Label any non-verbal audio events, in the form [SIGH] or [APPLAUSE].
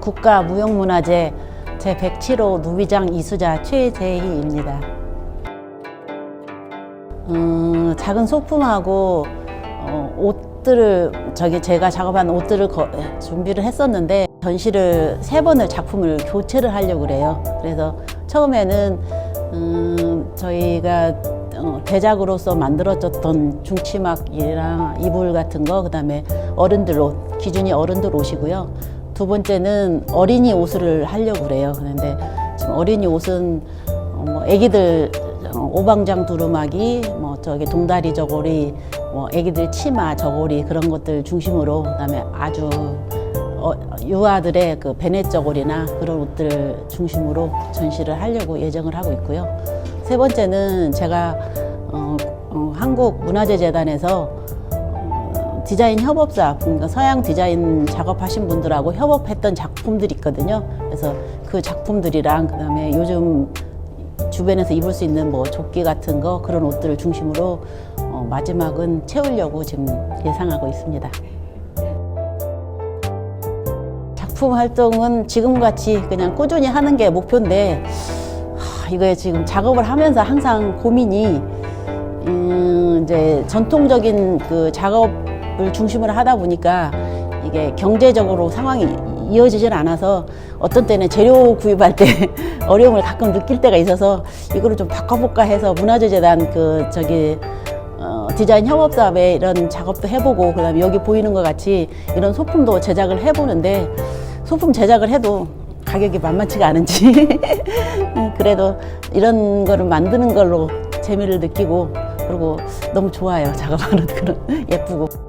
국가무형문화재 제107호 누비장 이수자 최재희입니다. 음, 작은 소품하고 어, 옷들을 저기 제가 작업한 옷들을 거- 준비를 했었는데 전시를 세 번을 작품을 교체를 하려고 그래요. 그래서 처음에는 음, 저희가 어, 대작으로서 만들어졌던 중치막이랑 이불 같은 거 그 다음에 어른들 옷 기준이 어른들 옷이고요. 두 번째는 어린이 옷을 하려고 그래요. 그런데 지금 어린이 옷은 어, 뭐 아기들 어, 오방장 두루마기, 뭐 저기 동다리 저고리, 뭐 아기들 치마 저고리 그런 것들 중심으로 그다음에 아주 어, 유아들의 그 베넷 저고리나 그런 옷들 중심으로 전시를 하려고 예정을 하고 있고요. 세 번째는 제가 어, 어, 한국 문화재 재단에서 어, 디자인 협업사, 그러니까 서양 디자인 작업하신 분들하고 협업했던 작품들이 있거든요. 그래서 그 작품들이랑 그다음에 요즘 주변에서 입을 수 있는 뭐 조끼 같은 거 그런 옷들을 중심으로 어, 마지막은 채우려고 지금 예상하고 있습니다. 작품 활동은 지금 같이 그냥 꾸준히 하는 게 목표인데 하, 이거에 지금 작업을 하면서 항상 고민이 음, 이제 전통적인 그 작업 을 중심으로 하다 보니까 이게 경제적으로 상황이 이어지질 않아서 어떤 때는 재료 구입할 때 [LAUGHS] 어려움을 가끔 느낄 때가 있어서 이거를 좀 바꿔볼까 해서 문화재재단 그 저기 어, 디자인 협업사업에 이런 작업도 해보고 그다음에 여기 보이는 것 같이 이런 소품도 제작을 해보는데 소품 제작을 해도 가격이 만만치가 않은지 [LAUGHS] 그래도 이런 거를 만드는 걸로 재미를 느끼고 그리고 너무 좋아요. 작업하는 그런 [LAUGHS] 예쁘고